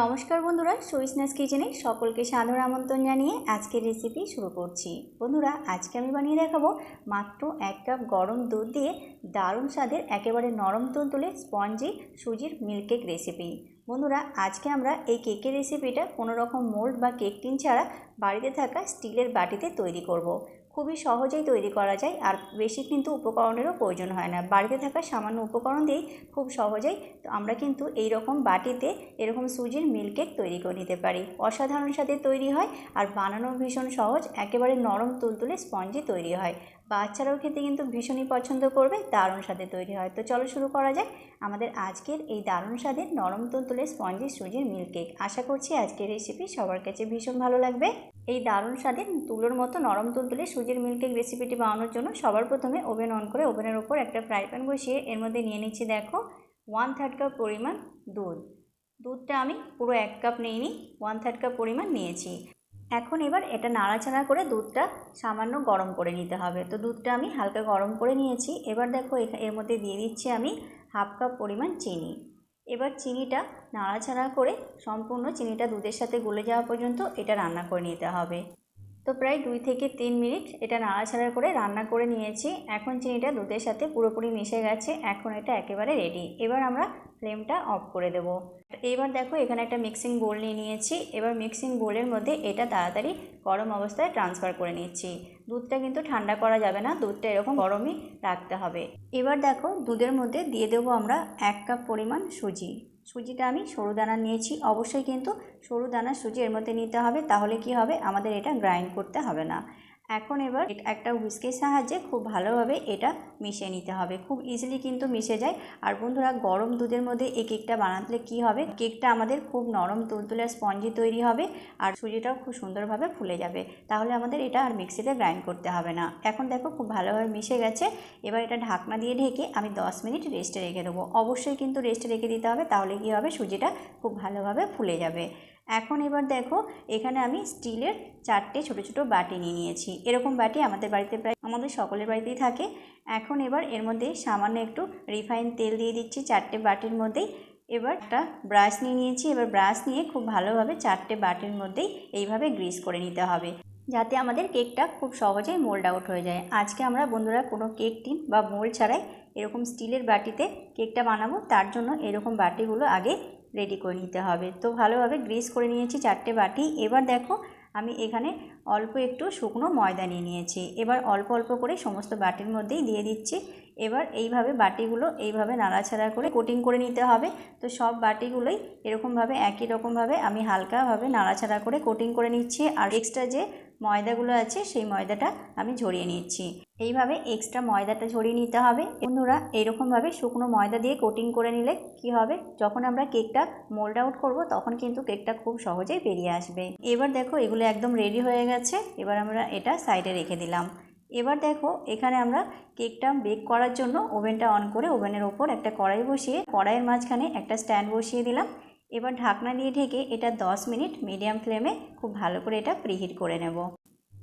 নমস্কার বন্ধুরা সুইসনেস কিচেনে সকলকে সাদর আমন্ত্রণ জানিয়ে আজকের রেসিপি শুরু করছি বন্ধুরা, আজকে আমি বানিয়ে দেখাবো মাত্র এক কাপ গরম দুধ দিয়ে দারুণ স্বাদের একেবারে নরম তুলতুলে স্পঞ্জি সুজির মিল্ক কেক রেসিপি বন্ধুরা, আজকে আমরা এই কেকের রেসিপিটা কোনো রকম মোল্ড বা কেক টিন ছাড়া বাড়িতে থাকা স্টিলের বাটিতে তৈরি করব। খুবই সহজেই তৈরি করা যায় আর বেশি কিন্তু উপকরণেরও প্রয়োজন হয় না। বাড়িতে থাকা সামান্য উপকরণ দিয়েই খুব সহজেই তো আমরা কিন্তু এই রকম বাটিতে এরকম সুজির মিল্কেক তৈরি করে নিতে পারি। অসাধারণ সাথে তৈরি হয় আর বানানো ভীষণ সহজ। একেবারে নরম তুলতুলে স্পঞ্জি তৈরি হয়। বাচ্চারাও খেতে কিন্তু ভীষণই পছন্দ করবে, দারুণ স্বাদে তৈরি হয়। তো চলো শুরু করা যাক আমাদের আজকের এই দারুণ স্বাদের নরম তুলতুলে স্পঞ্জি সুজির মিল্ক কেক। আশা করছি আজকের রেসিপি সবার কাছে ভীষণ ভালো লাগবে। এই দারুণ স্বাদের তুলোর মতো নরম তুলতুলে সুজির মিল্ক কেক রেসিপিটি বানানোর জন্য সবার প্রথমে ওভেন অন করে ওভেনের ওপর একটা ফ্রাই প্যান বসিয়ে এর মধ্যে নিয়ে নিচ্ছি দেখো ওয়ান থার্ড কাপ পরিমাণ দুধ। দুধটা আমি পুরো এক কাপ নিইনি ওয়ান থার্ড কাপ পরিমাণ নিয়েছি। এখন এবার এটা নাড়াচাড়া করে দুধটা সামান্য গরম করে নিতে হবে। তো দুধটা আমি হালকা গরম করে নিয়েছি। এবার দেখো এর মধ্যে দিয়ে দিচ্ছি আমি হাফ কাপ পরিমাণ চিনি। এবার চিনিটা নাড়াচাড়া করে সম্পূর্ণ চিনিটা দুধের সাথে গলে যাওয়া পর্যন্ত এটা রান্না করে নিতে হবে। তো প্রায় দুই থেকে তিন মিনিট এটা নাড়াছাড়া করে রান্না করে নিয়েছি। এখন চিনিটা দুধের সাথে পুরোপুরি মিশে গেছে। এখন এটা একেবারে রেডি এবার আমরা ফ্লেমটা অফ করে দেব। এবার দেখো এখানে একটা মিক্সিং বোল নিয়ে নিয়েছি। এবার মিক্সিং বোলের মধ্যে এটা তাড়াতাড়ি গরম অবস্থায় ট্রান্সফার করে নিচ্ছি। দুধটা কিন্তু ঠান্ডা করা যাবে না। দুধটা এরকম গরমই রাখতে হবে। এবার দেখো দুধের মধ্যে দিয়ে দেবো আমরা এক কাপ পরিমাণ সুজি। সুজিটা আমি সরু দানা নিয়েছি। অবশ্যই কিন্তু সরু দানা সুজি এর মধ্যে নিতে হবে, তাহলে কি হবে? আমাদের এটা গ্রাইন্ড করতে হবে না। এখন এবার একটা হুইস্কের সাহায্যে খুব ভালোভাবে এটা মিশিয়ে নিতে হবে। খুব ইজিলি কিন্তু মিশে যায়। আর বন্ধুরা, গরম দুধের মধ্যে এই কেকটা বানাতে কি হবে? কেকটা আমাদের খুব নরম তুলতুলে স্পঞ্জি তৈরি হবে আর সুজিটাও খুব সুন্দরভাবে ফুলে যাবে। তাহলে আমাদের এটা আর মিক্সিতে গ্রাইন্ড করতে হবে না। এখন দেখো খুব ভালোভাবে মিশে গেছে। এবার এটা ঢাকনা দিয়ে ঢেকে আমি দশ মিনিট রেস্টে রেখে দেবো। অবশ্যই কিন্তু রেস্টে রেখে দিতে হবে। তাহলে কি হবে? সুজিটা খুব ভালোভাবে ফুলে যাবে। এখন এবার দেখো, এখানে আমি স্টিলের চারটে ছোট ছোট বাটি নিয়ে নিয়েছি। এরকম বাটি আমাদের বাড়িতে প্রায়, আমাদের সকলের বাড়িতেই থাকে। এখন এবার এর মধ্যে সামান্য একটু রিফাইন তেল দিয়ে দিচ্ছি চারটে বাটির মধ্যেই। এবার একটা ব্রাশ নিয়ে নিয়েছি। এবার ব্রাশ নিয়ে খুব ভালোভাবে চারটে বাটির মধ্যেই এইভাবে গ্রিস করে নিতে হবে। যাতে আমাদের কেকটা খুব সহজেই মোল্ড আউট হয়ে যায়। আজকে আমরা বন্ধুরা কোনো কেক টিন বা মোল্ড ছাড়াই এরকম স্টিলের বাটিতে কেকটা বানাবো। তার জন্য এরকম বাটিগুলো আগে রেডি করে নিতে হবে। তো ভালোভাবে গ্রিস করে নিয়েছি চারটে বাটি। এবার দেখো, আমি এখানে অল্প একটু শুকনো ময়দা নিয়ে নিয়েছি। এবার অল্প অল্প করে সমস্ত বাটির মধ্যেই দিয়ে দিচ্ছি। এবার এইভাবে বাটিগুলো এইভাবে নাড়াছাড়া করে কোটিং করে নিতে হবে। তো সব বাটিগুলোই এরকমভাবে, একই রকমভাবে আমি হালকাভাবে নাড়াছাড়া করে কোটিং করে নিচ্ছি। আর এক্সট্রা যে ময়দাগুলো আছে, সেই ময়দাটা আমি ঝরিয়ে নিচ্ছি। এইভাবে এক্সট্রা ময়দাটা ঝরিয়ে নিতে হবে। বন্ধুরা, এইরকমভাবে শুকনো ময়দা দিয়ে কোটিং করে নিলে কি হবে? যখন আমরা কেকটা মোল্ড আউট করব, তখন কিন্তু কেকটা খুব সহজেই বেরিয়ে আসবে। এবার দেখো, এগুলো একদম রেডি হয়ে গেছে। এবার আমরা এটা সাইডে রেখে দিলাম। এবার দেখো, এখানে আমরা কেকটা বেক করার জন্য ওভেনটা অন করে ওভেনের ওপর একটা কড়াই বসিয়ে, কড়াইয়ের মাঝখানে একটা স্ট্যান্ড বসিয়ে দিলাম। এবার ঢাকনা দিয়ে ঢেকে এটা 10 মিনিট মিডিয়াম ফ্লেমে খুব ভালো করে এটা প্রিহিট করে নেব।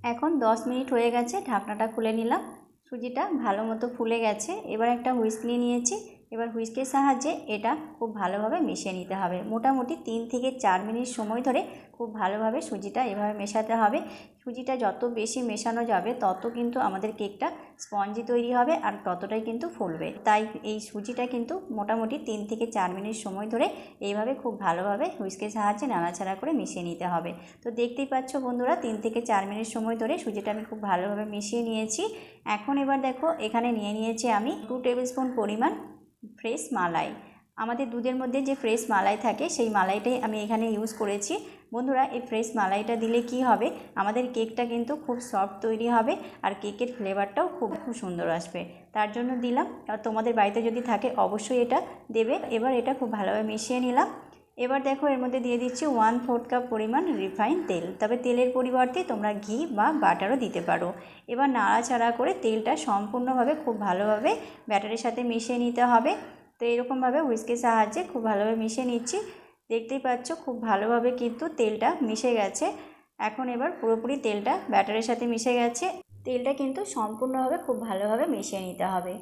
এখন 10 মিনিট হয়ে গেছে, ঢাকনাটা খুলে নিলাম। সুজিটা ভালো মতো ফুলে গেছে। এবার একটা হুইস্ক নিয়ে নিয়েছি। এবার হুইস্কের সাহায্যে এটা খুব ভালোভাবে মিশিয়ে নিতে হবে। মোটামুটি তিন থেকে চার মিনিট সময় ধরে খুব ভালোভাবে সুজিটা এভাবে মেশাতে হবে। সুজিটা যত বেশি মেশানো যাবে, তত কিন্তু আমাদের কেকটা স্পঞ্জি তৈরি হবে আর ততটাই কিন্তু ফুলবে। তাই এই সুজিটা কিন্তু মোটামুটি তিন থেকে চার মিনিট সময় ধরে এইভাবে খুব ভালোভাবে হুইস্কের সাহায্যে নাড়াচাড়া করে মিশিয়ে নিতে হবে। তো দেখতেই পাচ্ছ বন্ধুরা, তিন থেকে চার মিনিট সময় ধরে সুজিটা আমি খুব ভালোভাবে মিশিয়ে নিয়েছি। এখন এবার দেখো, এখানে নিয়ে নিয়েছি আমি টু টেবিল স্পুন পরিমাণ ফ্রেশ মালাই। আমাদের দুধের মধ্যে যে ফ্রেশ মালাই থাকে, সেই মালাইটাই আমি এখানে ইউজ করেছি। বন্ধুরা, এই ফ্রেশ মালাইটা দিলে কি হবে? আমাদের কেকটা কিন্তু খুব সফট তৈরি হবে আর কেকের ফ্লেভারটাও খুব খুব সুন্দর আসবে। তার জন্য দিলাম। আর তোমাদের বাড়িতে যদি থাকে, অবশ্যই এটা দেবে। এবার এটা খুব ভালোভাবে মিশিয়ে নিলাম। এবার দেখো, এর মধ্যে দিয়ে দিচ্ছি ওয়ান ফোর্থ কাপ পরিমাণ রিফাইন তেল। তবে তেলের পরিবর্তে তোমরা ঘি বা বাটারও দিতে পারো। এবার নাড়াচাড়া করে তেলটা সম্পূর্ণভাবে খুব ভালোভাবে ব্যাটারের সাথে মিশিয়ে নিতে হবে। তো এরকমভাবে হুইস্কের সাহায্যে খুব ভালোভাবে মিশিয়ে নিচ্ছি। দেখতেই পাচ্ছ, খুব ভালোভাবে কিন্তু তেলটা মিশে গেছে। এখন এবার পুরোপুরি তেলটা ব্যাটারের সাথে মিশে গেছে। তেলটা কিন্তু সম্পূর্ণভাবে খুব ভালোভাবে মিশিয়ে নিতে হবে।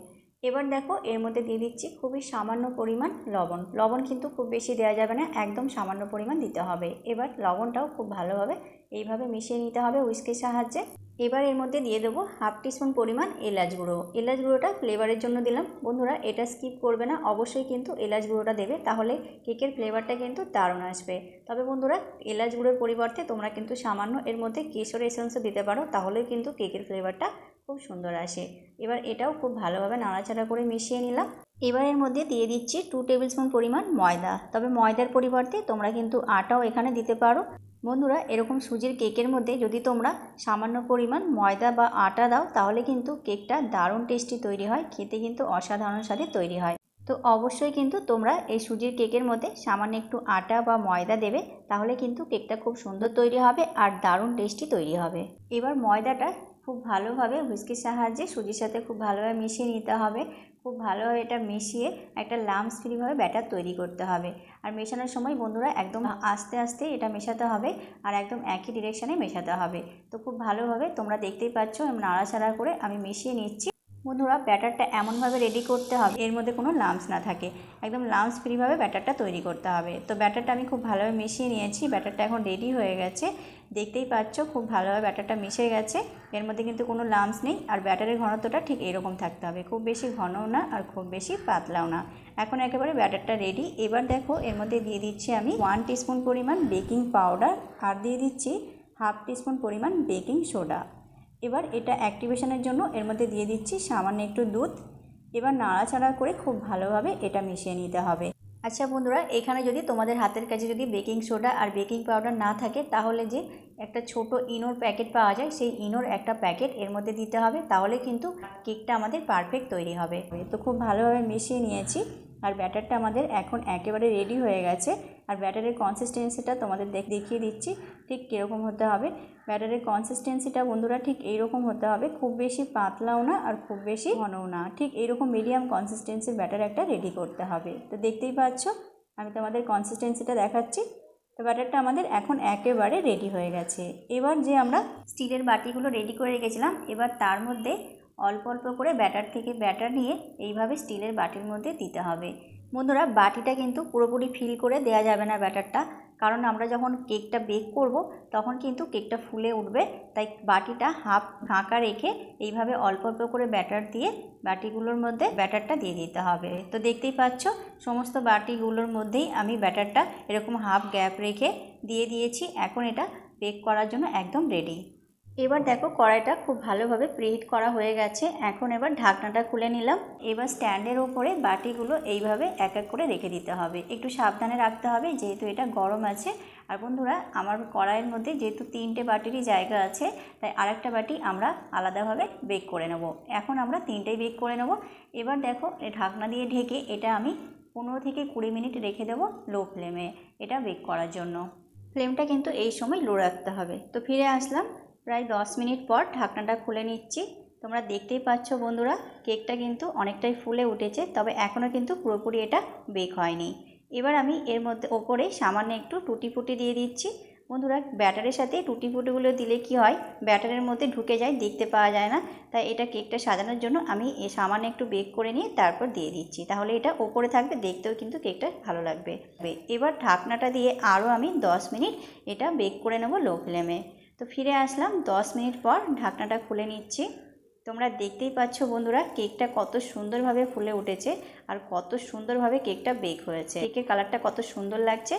এবার দেখো এর মধ্যে দিয়ে দিচ্ছি খুবই সামান্য পরিমাণ লবণ। লবণ কিন্তু খুব বেশি দেওয়া যাবে না, একদম সামান্য পরিমাণ দিতে হবে। এবার লবণটাও খুব ভালোভাবে এইভাবে মিশিয়ে নিতে হবে উইস্কের সাহায্যে। এবার এর মধ্যে দিয়ে দেবো হাফ টিস্পুন পরিমাণ এলাচ গুঁড়ো। এলাচ গুঁড়োটা ফ্লেভারের জন্য দিলাম। বন্ধুরা, এটা স্কিপ করবে না, অবশ্যই কিন্তু এলাচ গুঁড়োটা দেবে, তাহলে কেকের ফ্লেভারটা কিন্তু দারুণ আসবে। তবে বন্ধুরা, এলাচ গুঁড়োর পরিবর্তে তোমরা কিন্তু সামান্য এর মধ্যে কেশর এসেন্সও দিতে পারো তাহলেই কিন্তু কেকের ফ্লেভারটা খুব সুন্দর আসে। এবার এটাও খুব ভালোভাবে নাড়াচাড়া করে মিশিয়ে নিলাম। এবার এর মধ্যে দিয়ে দিচ্ছি টু টেবিল স্পুন পরিমাণ ময়দা। তবে ময়দার পরিবর্তে তোমরা কিন্তু আটাও এখানে দিতে পারো। বন্ধুরা, এরকম সুজির কেকের মধ্যে যদি তোমরা সামান্য পরিমাণ ময়দা বা আটা দাও, তাহলে কিন্তু কেকটা দারুণ টেস্টি তৈরি হয়, খেতে কিন্তু অসাধারণ স্বাদে তৈরি হয়। তো অবশ্যই কিন্তু তোমরা এই সুজির কেকের মধ্যে সামান্য একটু আটা বা ময়দা দেবে, তাহলে কিন্তু কেকটা খুব সুন্দর তৈরি হবে আর দারুণ টেস্টি তৈরি হবে। এবার ময়দাটা খুব ভালোভাবে হুইস্কির সাহায্যে সুজির সাথে খুব ভালোভাবে মিশিয়ে নিতে হবে। খুব ভালোভাবে এটা মিশিয়ে একটা লামস ফ্রিভাবে ব্যাটার তৈরি করতে হবে। আর মেশানোর সময় বন্ধুরা একদম আস্তে আস্তে এটা মেশাতে হবে আর একদম একই ডিরেকশানে মেশাতে হবে। তো খুব ভালোভাবে তোমরা দেখতেই পাচ্ছ নাড়াচাড়া করে আমি মিশিয়ে নিচ্ছি। বন্ধুরা, ব্যাটারটা এমনভাবে রেডি করতে হবে, এর মধ্যে কোনো লামস না থাকে। একদম লামস ফ্রিভাবে ব্যাটারটা তৈরি করতে হবে। তো ব্যাটারটা আমি খুব ভালোভাবে মিশিয়ে নিয়েছি, ব্যাটারটা এখন রেডি হয়ে গেছে। দেখতেই পাচ্ছ, খুব ভালোভাবে ব্যাটারটা মিশে গেছে। এর মধ্যে কিন্তু কোনো লামস নেই, আর ব্যাটারের ঘনত্বটা ঠিক এরকম থাকতে হবে। খুব বেশি ঘনও না, আর খুব বেশি পাতলাও না। এখন একেবারে ব্যাটারটা রেডি এবার দেখো, এর মধ্যে দিয়ে দিচ্ছি আমি ওয়ান টিস্পুন পরিমাণ বেকিং পাউডার আর দিয়ে দিচ্ছি হাফ টিস্পুন পরিমাণ বেকিং সোডা এবার এটা অ্যাক্টিভেশনের জন্য এর মধ্যে দিয়ে দিচ্ছি সামান্য একটু দুধ। এবার নাড়াচাড়া করে খুব ভালোভাবে এটা মিশিয়ে নিতে হবে। আচ্ছা বন্ধুরা, এখানে যদি তোমাদের হাতের কাছে যদি বেকিং সোডা আর বেকিং পাউডার না থাকে, তাহলে যে একটা ছোট ইনোর প্যাকেট পাওয়া যায়, সেই ইনোর একটা প্যাকেট এর মধ্যে দিতে হবে। তাহলে কিন্তু কেকটা আমাদের পারফেক্ট তৈরি হবে। তো খুব ভালোভাবে মিশিয়ে নিয়েছি। আর ব্যাটারটা আমাদের এখন একেবারে রেডি হয়ে গেছে। আর ব্যাটারের কনসিস্টেন্সিটা তোমাদের দেখিয়ে দিচ্ছি, ঠিক কীরকম হতে হবে। ব্যাটারের কনসিস্টেন্সিটা বন্ধুরা ঠিক এইরকম হতে হবে, খুব বেশি পাতলাও না আর খুব বেশি ঘনও না। ঠিক এইরকম মিডিয়াম কনসিস্টেন্সির ব্যাটার একটা রেডি করতে হবে। তো দেখতেই পাচ্ছ, আমি তোমাদের কনসিস্টেন্সিটা দেখাচ্ছি। তো ব্যাটারটা আমাদের এখন একেবারে রেডি হয়ে গেছে। এবার যে আমরা স্টিলের বাটিগুলো রেডি করে রেখেছিলাম, এবার তার মধ্যে অল্প অল্প করে ব্যাটার থেকে ব্যাটার নিয়ে এইভাবে স্টিলের বাটির মধ্যে দিতে হবে। বন্ধুরা, বাটিটা কিন্তু পুরোপুরি ফিল করে দেয়া যাবে না ব্যাটারটা। কারণ আমরা যখন কেকটা বেক করব, তখন কিন্তু কেকটা ফুলে উঠবে। তাই বাটিটা হাফ ঢাকা রেখে এইভাবে অল্প অল্প করে ব্যাটার দিয়ে বাটিগুলোর মধ্যে ব্যাটারটা দিয়ে দিতে হবে। তো দেখতেই পাচ্ছ, সমস্ত বাটিগুলোর মধ্যেই আমি ব্যাটারটা এরকম হাফ গ্যাপ রেখে দিয়ে দিয়েছি। এখন এটা বেক করার জন্য একদম রেডি। এবার দেখো কড়াইটা খুব ভালোভাবে প্রিহিট করা হয়ে গেছে। এখন এবার ঢাকনাটা খুলে নিলাম। এবার স্ট্যান্ডের ওপরে বাটিগুলো এইভাবে এক এক করে রেখে দিতে হবে। একটু সাবধানে রাখতে হবে, যেহেতু এটা গরম আছে। আর বন্ধুরা, আমার কড়াইয়ের মধ্যে যেহেতু তিনটে বাটিরই জায়গা আছে, তাই আরেকটা বাটি আমরা আলাদাভাবে বেক করে নেব। এখন আমরা তিনটেই বেক করে নেব। এবার দেখো ঢাকনা দিয়ে ঢেকে এটা আমি পনেরো থেকে কুড়ি মিনিট রেখে দেবো লো ফ্লেমে এটা বেক করার জন্য। ফ্লেমটা কিন্তু এই সময় লো রাখতে হবে। তো ফিরে আসলাম। প্রায় দশ মিনিট পর ঢাকনাটা খুলে নিচ্ছি। তোমরা দেখতেই পাচ্ছ বন্ধুরা, কেকটা কিন্তু অনেকটাই ফুলে উঠেছে, তবে এখনও কিন্তু পুরোপুরি এটা বেক হয়নি। এবার আমি এর মধ্যে ওপরে সামান্য একটু টুটি ফুটি দিয়ে দিচ্ছি। বন্ধুরা, ব্যাটারের সাথে টুটি ফুটিগুলো দিলে কি হয়? ব্যাটারের মধ্যে ঢুকে যায়, দেখতে পাওয়া যায় না। তাই এটা কেকটা সাজানোর জন্য আমি এ সামান্য একটু বেক করে নিয়ে তারপর দিয়ে দিচ্ছি। তাহলে এটা ওপরে থাকবে, দেখতেও কিন্তু কেকটা ভালো লাগবে। এবার ঢাকনাটা দিয়ে আরও আমি দশ মিনিট এটা বেক করে নেব লো ফ্লেমে। তো ফিরে আসলাম। দশ মিনিট পর ঢাকনাটা খুলে নিচ্ছি। তোমরা দেখতেই পাচ্ছ বন্ধুরা, কেকটা কত সুন্দরভাবে ফুলে উঠেছে আর কত সুন্দরভাবে কেকটা বেক হয়েছে। কেকের কালারটা কত সুন্দর লাগছে।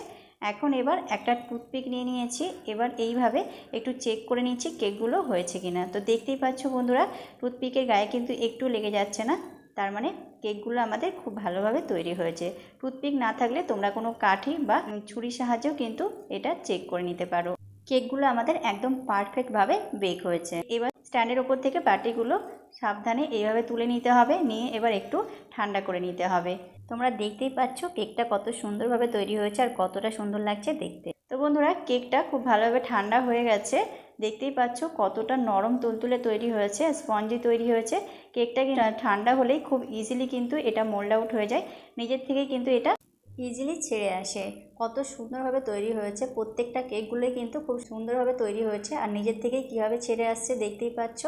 এখন এবার একটা টুথপিক নিয়ে নিয়েছি। এবার এইভাবে একটু চেক করে নিচ্ছি কেকগুলো হয়েছে কিনা। তো দেখতেই পাচ্ছ বন্ধুরা, টুথপিকের গায়ে কিন্তু একটু লেগে যাচ্ছে না। তার মানে কেকগুলো আমাদের খুব ভালোভাবে তৈরি হয়েছে। টুথপিক না থাকলে তোমরা কোনো কাঠি বা ছুরির সাহায্যেও কিন্তু এটা চেক করে নিতে পারো। কেকগুলো আমাদের একদম পারফেক্টভাবে বেক হয়েছে। এবার স্ট্যান্ডের ওপর থেকে বাটিগুলো সাবধানে এইভাবে তুলে নিতে হবে, নিয়ে এবার একটু ঠান্ডা করে নিতে হবে। তোমরা দেখতেই পাচ্ছ কেকটা কত সুন্দরভাবে তৈরি হয়েছে আর কতটা সুন্দর লাগছে দেখতে। তো বন্ধুরা, কেকটা খুব ভালোভাবে ঠান্ডা হয়ে গেছে। দেখতেই পাচ্ছ কতটা নরম তুলতুলে তৈরি হয়েছে, স্পঞ্জি তৈরি হয়েছে। কেকটা ঠান্ডা হলেই খুব ইজিলি কিন্তু এটা মোল্ড আউট হয়ে যায়। নিজের থেকেই কিন্তু এটা ইজিলি ছেড়ে আসে। কত সুন্দরভাবে তৈরি হয়েছে। প্রত্যেকটা কেকগুলোই কিন্তু খুব সুন্দরভাবে তৈরি হয়েছে। আর নিজের থেকেই কীভাবে ছেড়ে আসছে দেখতেই পাচ্ছ।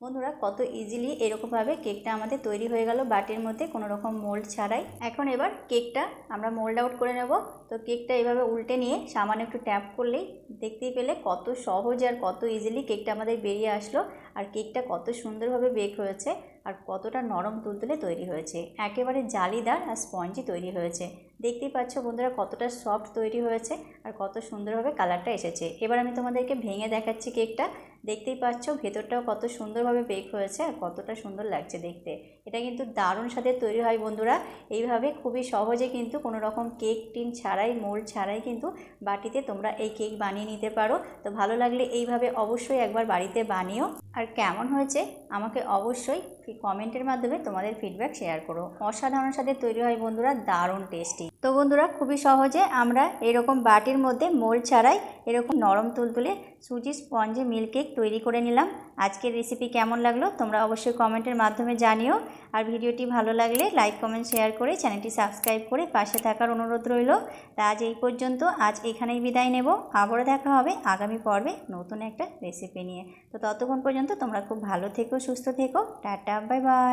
বন্ধুরা, কত ইজিলি এরকমভাবে কেকটা আমাদের তৈরি হয়ে গেল বাটির মধ্যে কোনো রকম মোল্ড ছাড়াই। এখন এবার কেকটা আমরা মোল্ড আউট করে নেব। তো কেকটা এভাবে উল্টে নিয়ে সামান্য একটু ট্যাপ করলেই দেখতেই পেলে কত সহজ আর কত ইজিলি কেকটা আমাদের বেরিয়ে আসলো। আর কেকটা কত সুন্দরভাবে বেক হয়েছে। আর কতটা নরম তুলতুলে তৈরি হয়েছে। একেবারে জালিদার আর স্পঞ্জি তৈরি হয়েছে। দেখতেই পাচ্ছ বন্ধুরা কতটা সফট তৈরি হয়েছে আর কত সুন্দরভাবে কালারটা এসেছে। এবার আমি তোমাদেরকে ভেঙে দেখাচ্ছি কেকটা দেখতেই পাচ্ছ ভেতরটাও কত সুন্দরভাবে বেক হয়েছে আর কতটা সুন্দর লাগছে দেখতে। এটা কিন্তু দারুণ সাথে তৈরি হয় বন্ধুরা। এইভাবে খুবই সহজে কিন্তু কোনো রকম কেক টিন ছাড়াই, মোল্ড ছাড়াই কিন্তু বাটিতে তোমরা এই কেক বানিয়ে নিতে পারো। তো ভালো লাগলে এইভাবে অবশ্যই একবার বাড়িতে বানিও। আর কেমন হয়েছে আমাকে অবশ্যই কমেন্টের মাধ্যমে তোমাদের ফিডব্যাক শেয়ার করো। অসাধারণ সাথে তৈরি হয় বন্ধুরা, দারুণ টেস্টি তো বন্ধুরা, খুবই সহজে আমরা এরকম বাটির মধ্যে মোল্ড ছাড়াই এরকম নরম তুলতুলে সুজি স্পঞ্জি মিল্ক কেক তৈরি করে নিলাম। আজকের রেসিপি কেমন লাগল তোমরা অবশ্যই কমেন্টের মাধ্যমে জানিও। আর ভিডিওটি ভালো লাগলে লাইক, কমেন্ট, শেয়ার করে চ্যানেলটি সাবস্ক্রাইব করে পাশে থাকার অনুরোধ রইল। তা আজ এই পর্যন্ত, আজ এখানেই বিদায় নেব। আবারও দেখা হবে আগামী পর্বে নতুন একটা রেসিপি নিয়ে। তো ততক্ষণ পর্যন্ত তোমরা খুব ভালো থেকো, সুস্থ থেকো। Tata bye bye